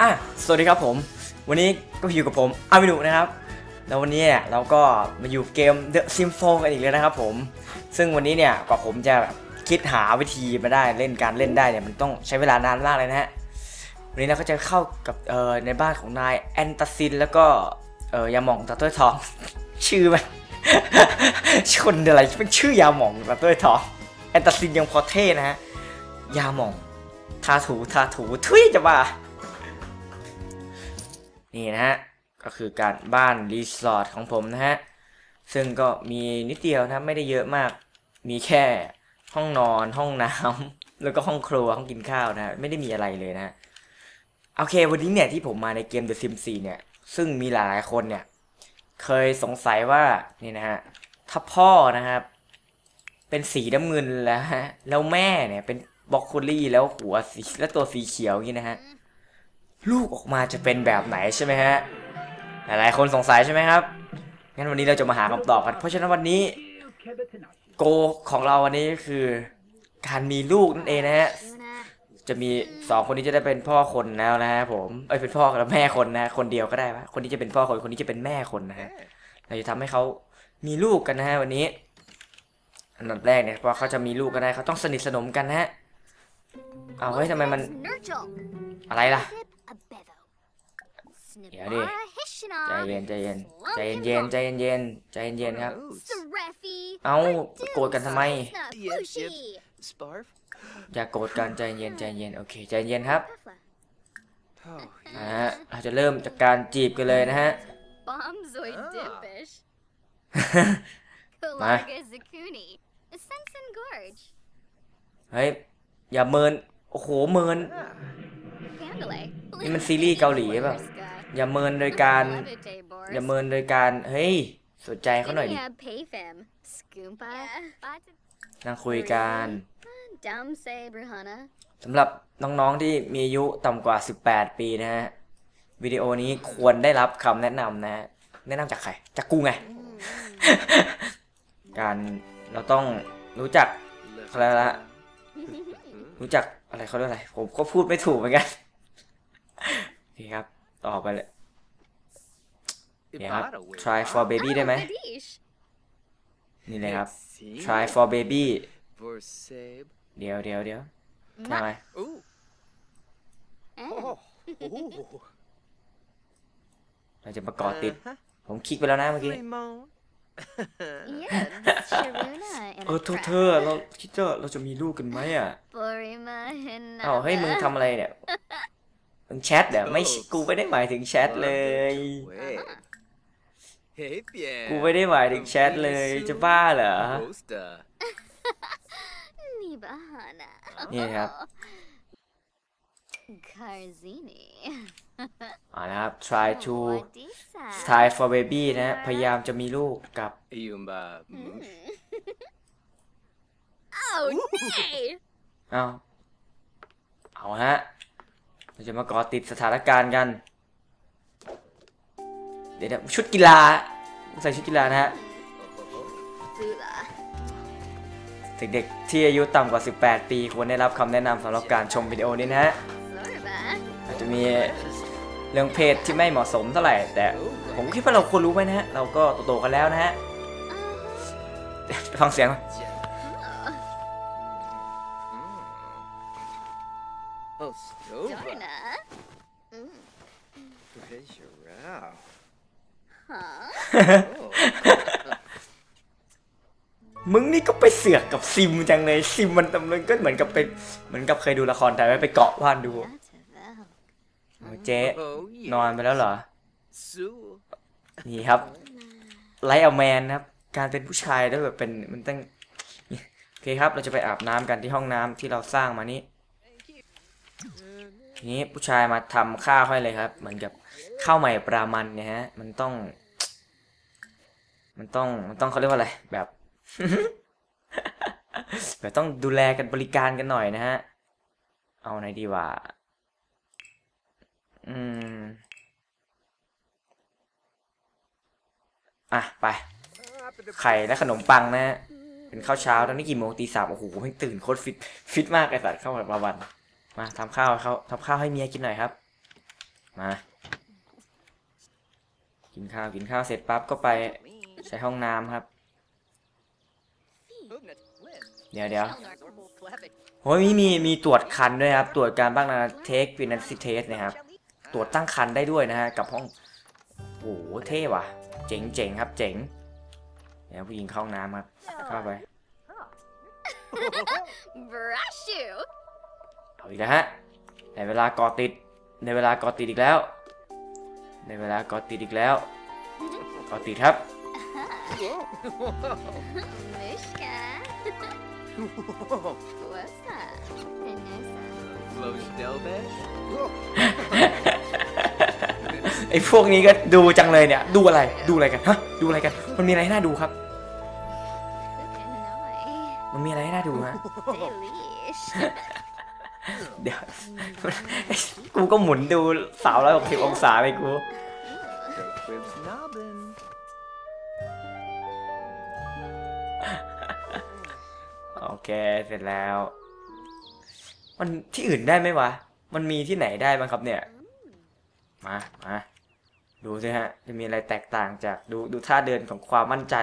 อะสวัสดีครับผม วันนี้ก็อยู่กับผมอาวินุนะครับ แล้ววันนี้เนี่ยเราก็มาอยู่เกม The Sim 4กันอีกแล้วนะครับผม ซึ่งวันนี้เนี่ยกว่าผมจะแบบคิดหาวิธีมาได้เล่นการเล่นได้เนี่ยมันต้องใช้เวลานานมากเลยนะฮะ วันนี้เราก็จะเข้ากับเอ่อในบ้านของนายแอนตาซินแล้วก็เอ่อยาหม่องตาต้วยทอง ชื่อมันชนอะไรเป็นชื่อยาหม่องตาต้วยทองแอนตาซินยังพอเท่นะฮะยาหม่องทาถูทาถูทุยจะบ้า นี่นะฮะ ก็คือการบ้านรีสอร์ทของผมนะฮะ ซึ่งก็มีนิดเดียวนะไม่ได้เยอะมาก มีแค่ห้องนอนห้องน้ำแล้วก็ห้องครัวห้องกินข้าวนะฮะไม่ได้มีอะไรเลยนะฮะโอเควันนี้เนี่ยที่ผมมาในเกม The Sims 4เนี่ย ซึ่งมีหลายๆคนเนี่ย เคยสงสัยว่านี่นะฮะถ้าพ่อนะครับ เป็นสีน้ำเงินแล้วฮะแล้วแม่เนี่ยเป็นบล็อกโคลี่แล้วหัวสีและตัวสีเขียวอย่างนี้นะฮะ ลูกออกมาจะเป็นแบบไหนใช่ไหมฮะ หลายๆคนสงสัยใช่ไหมครับ งั้นวันนี้เราจะมาหาคำตอบกัน เพราะฉะนั้นวันนี้โกของเราวันนี้ก็คือ การมีลูกนั่นเองนะฮะ จะมีสองคนนี้จะได้เป็นพ่อคนแล้วนะฮะผม เอ้ยเป็นพ่อกับแม่คนนะ คนเดียวก็ได้ปะคนนี้จะเป็นพ่อคน คนนี้จะเป็นแม่คนนะฮะ เราจะทำให้เขามีลูกกันนะฮะวันนี้ อันดับแรกเนี่ยพอเขาจะมีลูกกันได้เขาต้องสนิทสนมกันนะฮะ เอาเฮ้ยทำไมมัน อะไรล่ะ เดี๋ยวดิใจเย็นใจเย็นใจเย็นเย็นใจเย็นเย็นใจเย็นเย็นครับ เอ้าโกรธกันทำไม Sparf? อย่าโกรธกันใจเย็นใจเย็นโอเคใจเย็นครับ Oh, อ่าเราจะเริ่มจากการจีบกันเลยนะฮะ Bombzoid Ah. Dipish. มา Kalarga Zakuni. Sensen Gorge. เฮ้ย อย่าเมิน โอ้โห เมิน Candle. นี่มันซีรีส์เกาหลีเปล่า อย่าเมินโดยการ อย่าเมินโดยการ เฮ้ย สนใจเขาหน่อยดิ Payfam. Skoompa. นั่งคุยกัน Dum say Bruhana. สำหรับน้องๆที่มีอายุต่ำกว่า 18 ปีนะฮะ วิดีโอนี้ควรได้รับคำแนะนำนะฮะแนะนำจากใคร จากกูไง การเราต้องรู้จักอะไรละรู้จักอะไรเขาเรียกอะไร ผมก็พูดไม่ถูกเหมือนกัน โอเคครับ ต่อไปเลยเนี่ยครับ Ibarra will. try for baby ได้ไหม Badish. นี่เลยครับ See? try for baby For Sabe. เดี๋ยวเดี๋ยวเดี๋ยวยังไง Ooh. Eh. Oh. Ooh. เราจะมาเกาะติด Uh-huh. ผมคลิกไปแล้วนะเมื่อกี้ Limon. Yeah, that's Sharuna and เออ a โทษ trap. เธอเราคิดว่าเราจะมีลูกกันไหมอะ Borima and อ้าวเฮ้ยมึงทำอะไรเนี่ย มึงแชทเดี๋ยวไม่ใช่กูไม่ได้หมายถึงแชทเลย Wait. Hey, bien. กูไม่ได้หมายถึงแชทเลยจะบ้าเหรอ Poster. Nibahana. นี่ครับ Karzini. อ่านะครับ try to Wadisa. try for baby นะพยายามจะมีลูกกับ Yumba. Moosh. Oh, nay! เอาเอาฮะ เราจะมากาะติดสถานการณ์กัน เดี๋ยวชุดกีฬาใส่ชุดกีฬานะฮะเด็กๆที่อายุต่ำกว่า 18 ปีควรได้รับคำแนะนำสำหรับการชมวิดีโอนี้นะฮะอาจจะมีเรื่องเพศที่ไม่เหมาะสมเท่าไหร่ แต่ผมคิดว่าเราควรรู้ไว้นะฮะ เราก็โตๆกันแล้วนะฮะ ฟังเสียง Oh, Stova. Dorna. Treasure Rao. Huh? Oh. มึงนี่ก็ไปเสือกกับซิมจังเลยซิมมันมันก็เหมือนกับเป็นเหมือนกับเคยดูละครไทยไหมไปเกาะว่านดู Yatavel. โอ้เจ๊ Oh, นอนไปแล้วเหรอ Sue. นี่ครับไลท์เอาแมนนะครับ การเป็นผู้ชายแล้วแบบเป็นมันต้องโอเคครับ เราจะไปอาบน้ำกันที่ห้องน้ำที่เราสร้างมานี้ที นี้ผู้ชายมาทำข้าวให้เลยครับ เหมือนกับข้าวใหม่ปลามันเนี่ยฮะ มันต้อง มันต้องมันต้องเขาเรียกว่าอะไร แบบแบบต้องดูแลกันบริการกันหน่อยนะฮะ เอาไหนดีวะอืม อะ ไป ไข่และขนมปังนะฮะเป็นข้าวเช้าตอนนี้กี่โมงตีสามโอ้โหแม่งตื่นโคตรฟิต ฟิตมากไอสัตว์เข้ามาวัน มาทำข้าวเขาทำข้าวให้เมียกินหน่อยครับ มา กินข้าวกินข้าวเสร็จปั๊บก็ไปใช้ห้องน้ำครับ เดี๋ยวเดี๋ยวโอ้ยมีมีมีตรวจคันด้วยครับ ตรวจการบ้างนะเทคฟินันซิเทสนะครับ ตรวจตั้งคันได้ด้วยนะฮะกับห้องโอ้โหเท่ว่ะ เจ๋งเจ๋งครับ เจ๋งเดี๋ยวผู้หญิงเข้าห้องน้ำครับ เข้าไป Brush you. เอาอีกแล้วฮะในเวลาก่อติด ในเวลาก่อติดอีกแล้ว ในเวลาก่อติดอีกแล้วก่อติดครับ Mishka. What's that? Vanessa. Flows Delbesh? ไอ้พวกนี้ก็ดูจังเลยเนี่ย ดูอะไร ดูอะไรกัน ฮะ ดูอะไรกัน มันมีอะไรให้น่าดูครับ Hanoi. มันมีอะไรให้น่าดูฮะ Delish. เดี๋ยวกูก็หมุนดูสาวร้อยหกสิบองศาไปกู The quibs nobbin. โอเคเสร็จแล้ว มันที่อื่นได้ไหมวะ มันมีที่ไหนได้บ้างครับเนี่ย มามาดูสิฮะ จะมีอะไรแตกต่างจากดูดูท่าเดินของความมั่นใจ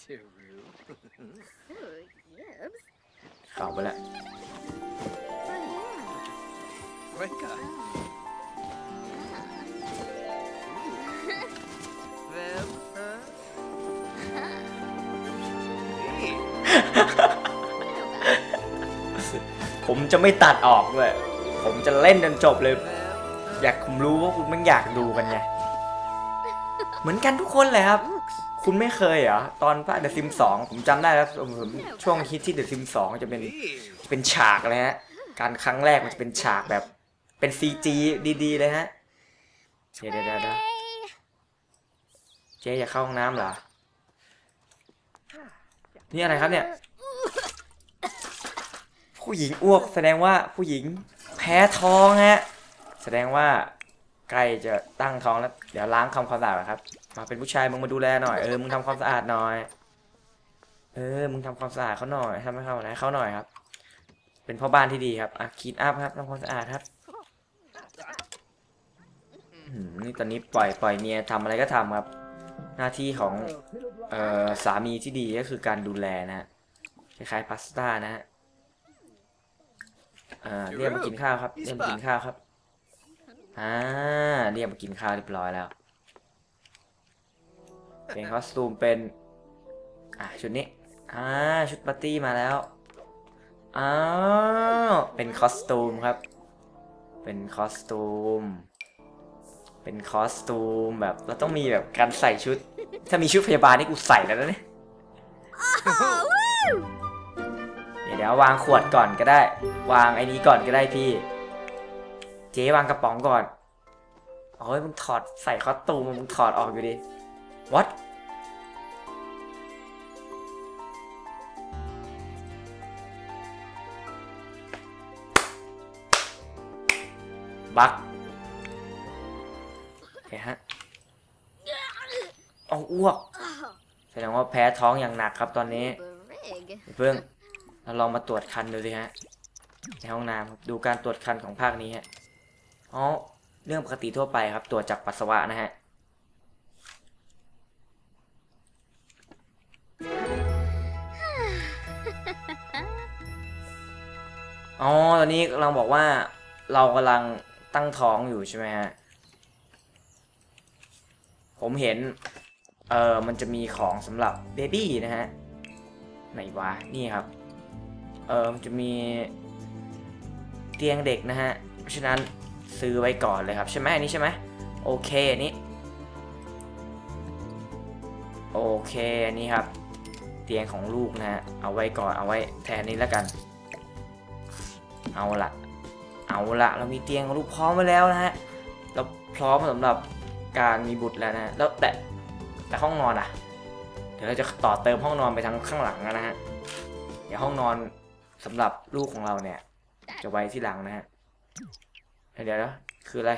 Tiru. Ooh, yibs. เข้าไปแล้ว Oh, Weka. Vem, huh? Hey. ผมจะไม่ตัดออกด้วย ผมจะเล่นจนจบเลย อยากผมรู้ว่าคุณมันอยากดูกันไง เหมือนกันทุกคนเลยครับ คุณไม่เคยเหรอ ตอนภาคเดอะซิมสองผมจำได้แล้วผมช่วงฮิตที่เดอะซิมสองจะเป็นเป็นฉากเลยฮะ การครั้งแรกมันจะเป็นฉากแบบ เป็นซีจีดีๆเลยฮะเดี๋ยวเดี๋ยวเดี๋ยวเจ๊อยากเข้าห้องน้ำเหรอ นี่อะไรครับเนี่ย ผู้หญิงอ้วกแสดงว่าผู้หญิงแพ้ท้องฮะ แสดงว่าใกล้จะตั้งท้องแล้ว เดี๋ยวล้างทำความสะอาดก่อนครับ มาเป็นผู้ชายมึงมาดูแลหน่อย เออ มึงทำความสะอาดหน่อย เออ มึงทำความสะอาดเขาหน่อยทำให้เขาหนเขาหน่อยครับ เป็นพ่อบ้านที่ดีครับ อะคีดอัพครับทำความสะอาดครับ อืมนี่ตอนนี้ปล่อยปล่อยเมียทำอะไรก็ทำครับ หน้าที่ของเอ่อสามีที่ดีก็คือการดูแลนะฮะคล้ายๆพาสต้านะฮะเอ่อเรียกมากินข้าวครับเรียกมากินข้าวครับอ่าเรียกมากินข้าวเรียบร้อยแล้วเป็นคอสตูมเป็นอะชุดนี้อ่าชุดปาร์ตี้มาแล้วอ้าวเป็นคอสตูมครับ เป็นคอสตูม เป็นคอสตูมแบบเราต้องมีแบบการใส่ชุด ถ้ามีชุดพยาบาลนี่กูใส่แล้วนะเนี่ย Oh, woo! เดี๋ยวเดี๋ยววางขวดก่อนก็ได้ วางไอ้นี้ก่อนก็ได้พี่ เจ๊วางกระป๋องก่อนโอ้ยมึงถอดใส่คอสตูมมึงถอดออกอยู่ดิ what บักโอเคฮะเอาอ้วก แสดงว่าแพ้ท้องอย่างหนักครับตอนนี้ เพิ่งเราลองมาตรวจคันดูสิฮะ ในห้องน้ำครับดูการตรวจคันของภาคนี้ฮะอ๋อเรื่องปกติทั่วไปครับ ตรวจจากปัสสาวะนะฮะอ๋อ ตอนนี้กำลังบอกว่าเรากำลัง ตั้งท้องอยู่ใช่ไหมฮะ ผมเห็น เออมันจะมีของสำหรับเบบี้นะฮะ ไหนวะ นี่ครับ เออมันจะมีเตียงเด็กนะฮะ เพราะฉะนั้นซื้อไว้ก่อนเลยครับ ใช่ไหมอันนี้ใช่ไหมโอเคอันนี้ โอเคอันนี้ครับ เตียงของลูกนะฮะ เอาไว้ก่อนเอาไว้แทนนี้แล้วกัน เอาละ เอาละเรามีเตียงของลูกพร้อมไว้แล้วนะฮะเราพร้อมสำหรับการมีบุตรแล้วนะแล้วแต่แต่ห้องนอนอะ เดี๋ยวเราจะต่อเติมห้องนอนไปทางข้างหลังนะฮะเดี๋ยวห้องนอนสำหรับลูกของเราเนี่ย จะไว้ที่หลังนะฮะเดี๋ยวนะคืออะไร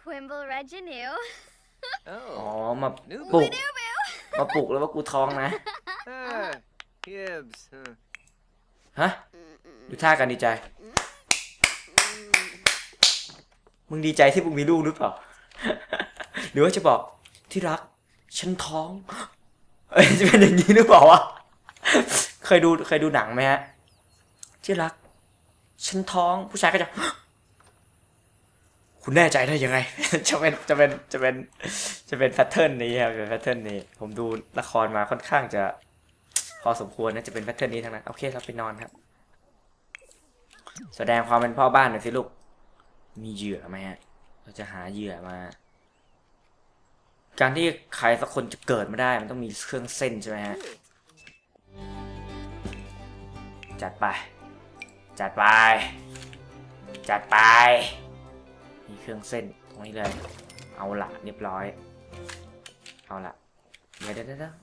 Quimble Reginue. อ๋อ Oh. มา New ปลุก Boo. มาปลุกแล้วว่ากูท้องนะ Ah, Gibbs. Huh. ฮะ ดูท่ากันดีใจ มึงดีใจที่มึงมีลูกหรือเปล่า หรือว่าจะบอกที่รัก ฉันท้อง เอ้ยจะเป็นอย่างนี้หรือเปล่าวะ เคยดูเคยดูหนังไหมฮะ ที่รัก ฉันท้องผู้ชายก็จะ คุณแน่ใจได้ยังไง จะเป็นจะเป็นจะเป็นจะเป็นแพทเทิร์นนี้ครับเป็นแพทเทิร์นนี้ ผมดูละครมาค่อนข้างจะ พอสมควรนะจะเป็นแพทเทิร์นนี้ทั้งนั้น โอเคเราไปนอนครับ แสดงความเป็นพ่อบ้านหน่อยสิลูก มีเหยื่อไหมฮะ เราจะหาเหยื่อมา การที่ใครสักคนจะเกิดมาได้มันต้องมีเครื่องเส้นใช่ไหมฮะ จัดไป จัดไป จัดไป มีเครื่องเส้นตรงนี้เลย เอาละเรียบร้อย เอาละเดี๋ยวเดี๋ยวเดี๋ยว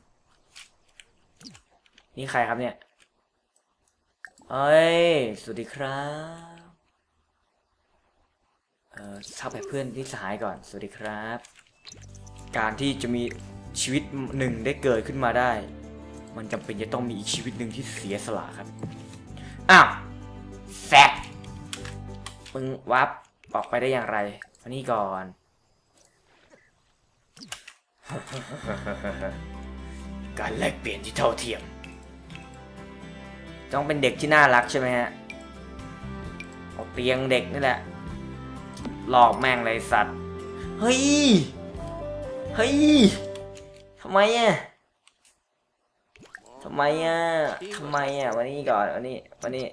นี่ใครครับเนี่ย เอ้ย สวัสดีครับ เอ่อทักไปเพื่อนที่สหายก่อน สวัสดีครับ การที่จะมีชีวิตหนึ่งได้เกิดขึ้นมาได้ มันจำเป็นจะต้องมีอีกชีวิตหนึ่งที่เสียสละครับ อ้าวแซดมึงวับออกไปได้อย่างไรมานี่ก่อน การแลกเปลี่ยนที่เท่าเทียม ต้องเป็นเด็กที่น่ารักใช่ไหมฮะเอาเตียงเด็กนี่แหละ หลอกแม่งเลยสัตว์ เฮ้ย เฮ้ยทำไมอะทำไมอะทำไมอะวันนี้ก่อนวันนี้วันนี้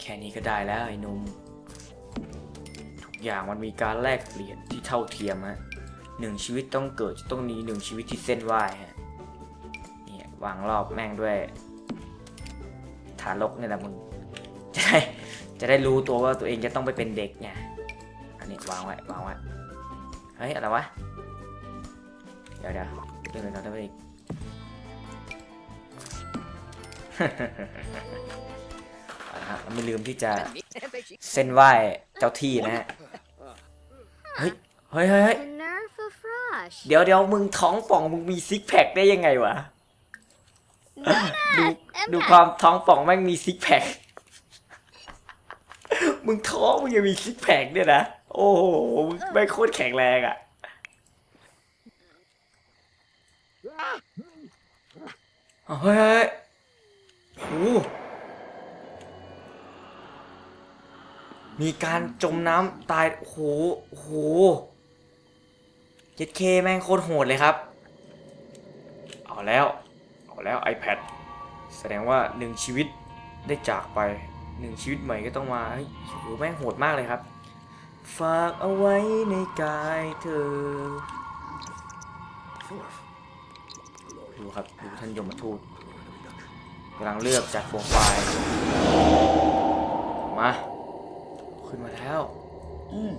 แค่นี้ก็ได้แล้วไอ้หนุ่มทุกอย่างมันมีการแลกเปลี่ยนที่เท่าเทียมฮะหนึ่งชีวิตต้องเกิดจะต้องมีหนึ่งชีวิตที่เส้นไหวฮะเนี่ยวางรอบแม่งด้วยฐานลกเนี่ยแหละมึงจะได้จะได้รู้ตัวว่าตัวเองจะต้องไปเป็นเด็กไงอันนี้วางไว้วางไว้เฮ้ยอะไรวะเดี๋ยวเดี๋ยวเรื่องอะไรต้องไปอีกเอาละครับเราไม่ลืมที่จะเส้นไหว้เจ้าที่นะฮะเฮ้ยเฮ้ยเฮ้ยเฮ้ย The nerve of Frosh. เดี๋ยวเดี๋ยวมึงท้องป่องมึงมีซิกแพคได้ยังไงวะ ดูดูความท้องป่องแม่งมีซิกแพค มึงท้องมึงยังมีซิกแพคเนี่ยนะ โอ้โหมึงไม่งโคตรแข็งแรงอะเอาเฮ้ยเฮ้ยโอ้โหมีการจมน้ำตาย โอ้โห โอ้โหเจ็ดเคแม่งโคตรโหดเลยครับ เอาแล้ว เอาแล้ว iPad แสดงว่าหนึ่งชีวิตได้จากไปหนึ่งชีวิตใหม่ก็ต้องมาเฮ้ยโอ้โหแม่งโหดมากเลยครับ ฝากเอาไว้ในกายเธอดูครับดูท่านยมทูตกำลังเลือกจากโปรไฟล์มาขึ้นมาแล้วอืม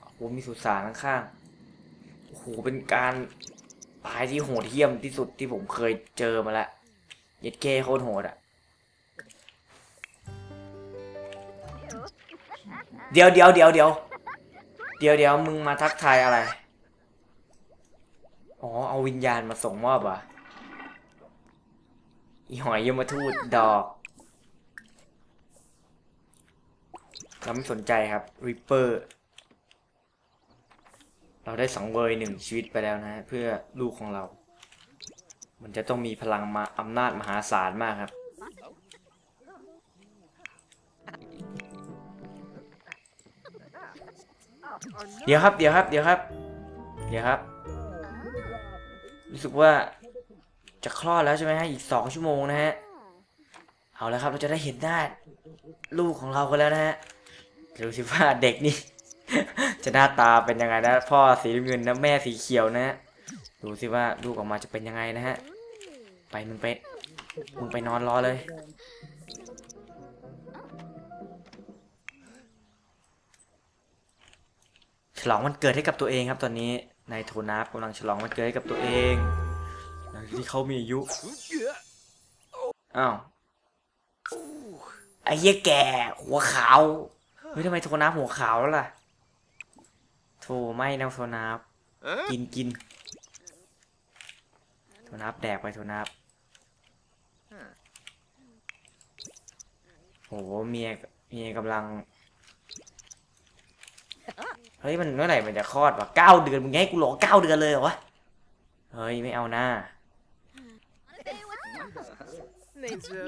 โอ้โหมีสุสานข้างๆ โหเป็นการตายที่โหดเหี้ยมที่สุดที่ผมเคยเจอมาแล้วเย็ดเกโคตรโหดอะเดี๋ยวเดี๋ยวเดี๋ยวเดี๋ยวเดี๋ยวเดี๋ยวมึงมาทักทายอะไร อ๋อ เอาวิญญาณมาส่งมอบอะอีหอยยมทูตดอกเราไม่สนใจครับริปเปอร์ เราได้สังเวยหนึ่งชีวิตไปแล้วนะเพื่อลูกของเรา มันจะต้องมีพลังมาอำนาจมหาศาลมากครับ เดี๋ยวครับเดี๋ยวครับเดี๋ยวครับ เดี๋ยวครับ รู้สึกว่าจะคลอดแล้วใช่ไหมฮะอีกสองชั่วโมงนะฮะเอาแล้วครับเราจะได้เห็นหน้าลูกของเรากันแล้วนะฮะดูสิว่าเด็กนี่ จะหน้าตาเป็นยังไงนะ พ่อสีเงินนะแม่สีเขียวนะฮะดูสิว่าลูกออกมาจะเป็นยังไงนะฮะ ไปมึงไปมึงไปนอนรอเลย ฉลองวันเกิดให้กับตัวเองครับตอนนี้นายโทนับกำลังฉลองวันเกิดให้กับตัวเองหลังที่เขามีอายุอ้าวไอ้เหี้ยแก่หัวขาวเฮ้ยทำไมโทนับหัวขาวแล้วล่ะ โทไม่นะโทนับกินกินโทนับแดกไปโทนับโหเมียเมียกำลัง เฮ้ยมันเมื่อไหร่มันจะคลอดวะเก้าเดือนมึงให้กูรอเก้าเดือนเลยเหรอวะ เฮ้ยไม่เอาหน้า Nature.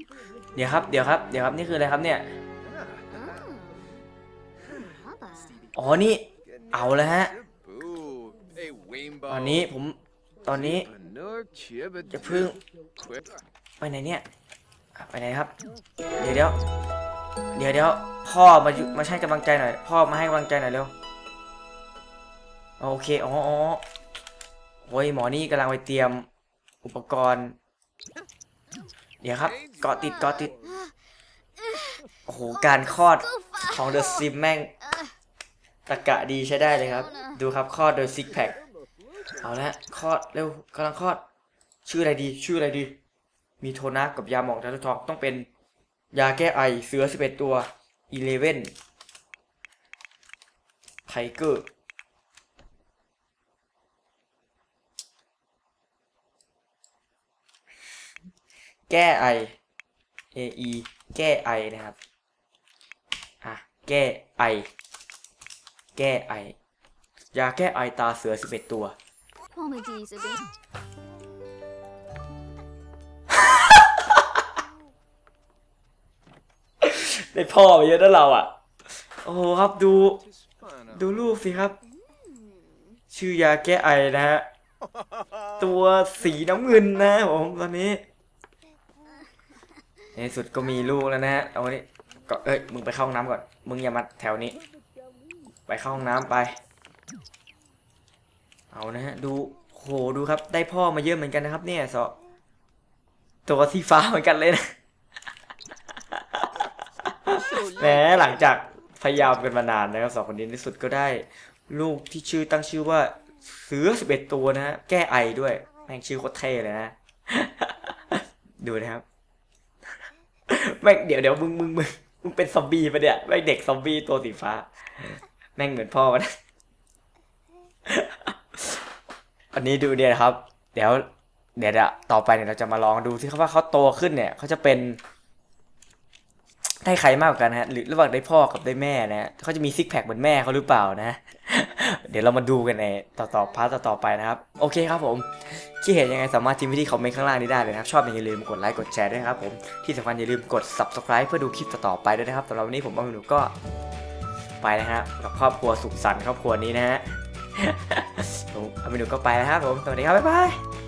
เดี๋ยวครับ เดี๋ยวครับ เดี๋ยวครับ นี่คืออะไรครับเนี่ย Baba. อ๋อ นี่ เอาแล้วฮะ Ooh, a rainbow. ตอนนี้ผม ตอนนี้ Banur chibba จะพึ่ง Quick. ไปไหนเนี่ยอะไปไหนครับ เดี๋ยวเดี๋ยวเดี๋ยวเดี๋ยวพ่อมาอยู่มาให้กำลังใจหน่อย พ่อมาให้กำลังใจหน่อยเร็ว โอเคอ๋ออ๋อโอ้ยหมอนี่กำลังไปเตรียมอุปกรณ์ เดี๋ยวครับ เกาะติดเกาะติด โอ้โห การคลอด Go ของเดอะซิมแม่ง ตะกะดีใช้ได้เลยครับ ดูครับคลอดโดยซิกแพคเอาละคลอดเร็วกำลังคลอด ชื่ออะไรดี ชื่ออะไรดี มีโทนัสกับยาหมองทารุทองต้องเป็นยาแก้ไอเสือสิบเอ็ดตัวอีเลเว่นไทเกอร์แก้ไอ AE แก้ไอนะครับ อะ แก้ไอ แก้ไอ ยาแก้ไอตาเสือสิบเอ็ดตัว Comedies a bit. ได้พ่อมาเยอะนะเราอะ โอ้โหครับดู Tis fun. ดูรูปสิครับ ชื่อยาแก้ไอนะฮะ ตัวสีน้ำเงินนะผมตอนนี้ ในที่สุดก็มีลูกแล้วนะฮะเอาวันนี้ก็เอ้ย มึงไปเข้าห้องน้ำก่อน มึงอย่ามาแถวนี้ ไปเข้าห้องน้ำไป เอานะฮะดูโหดูครับ ได้พ่อมาเยอะเหมือนกันนะครับ เนี่ยสอตัวสีฟ้าเหมือนกันเลยนะแหมหลังจากพยายามกันมานานนะครับสองคนนี้ในที่สุดก็ได้ ลูกที่ชื่อตั้งชื่อว่าเสือสิบเอ็ดตัวนะฮะแก้ไอด้วยแม่งชื่อโคตรเท่เลยนะดูนะครับแม่งเดี๋ยวเดี๋ยวมึงมึงมึงมึงเป็นซอมบี้ปะเนี่ยแม่งเด็กซอมบี้ตัวสีฟ้า แม่งเหมือนพ่อมันอันนี้ดูเนี่ยนะครับ เดี๋ยวเดี๋ยวต่อไปเนี่ยเราจะมาลองดูที่เขาว่าเขาโตขึ้นเนี่ยเขาจะเป็นได้ใครมากกว่ากันฮะหรือระหว่างได้พ่อกับได้แม่นะเขาจะมีซิกแพคเหมือนแม่เขาหรือเปล่านะ เดี๋ยวเรามาดูกันในต่อต่อพาร์ทต่อๆไปนะครับ โอเคครับผมคิดเห็นยังไงสามารถทิ้งไว้ที่คอมเมนต์ข้างล่างนี้ได้เลยนะครับ ชอบอย่าลืมกดไลค์กดแชร์ด้วยครับผมที่สำคัญอย่าลืมกด subscribe เพื่อดูคลิปต่อๆไปด้วยนะครับสำหรับวันนี้ผมบางหนูก็ ไปนะฮะกับครอบครัวสุขสันต์ครอบครัวนี้นะฮะผมอามินูก็ไปแล้วครับผมสวัสดีครับบ๊ายบาย